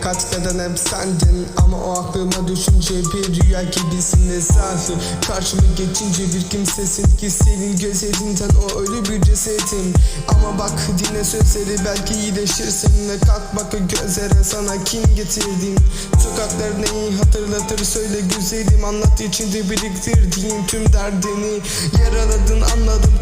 kaç neden hep sendin. Ama o aklıma düşünce bir rüya gibisin ve Karşıma geçince bir kimsesin ki senin gözlerinden o ölü bir cesetim Ama bak dinle sözleri belki iyileşirsin. Ve kalk bak gözlere sana kim getirdim Sokaklar neyi hatırlatır söyle güzelim. Anlat içinde biriktirdiğin tüm derdini. Yaraladın anladım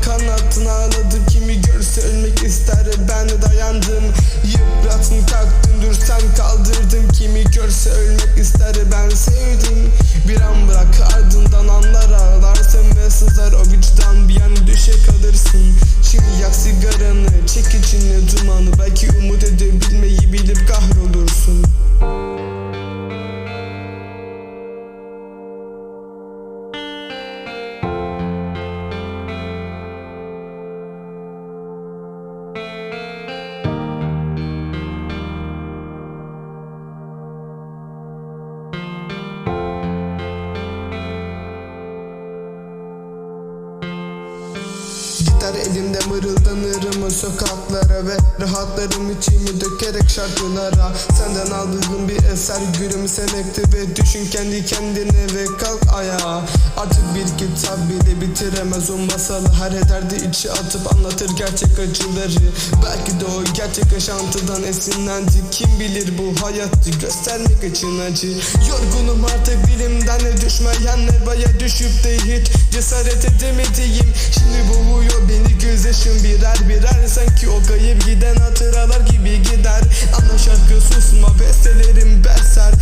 Gitar elimde mırıldanırım sokaklara Ve rahatlarım içimi dökerek şarkılara. Senden aldığım bir eser gülümsemekti Ve düşün kendi kendine ve kalk ayağa. Artık bir kitap bile bitiremez o masalı Her derdi içi atıp anlatır gerçek acıları. Belki de o gerçek yaşantıdan esinlendi Kim bilir bu hayatı göstermek için acı. Yorgunum artık dilimden de düşmeyenler Baya düşüp de hiç cesaret edemediğim. Şimdi boğuyor Beni gözyaşım birer birer. Sanki o kayıp giden hatıralar gibi gider. Ana şarkı susma bestelerim berser.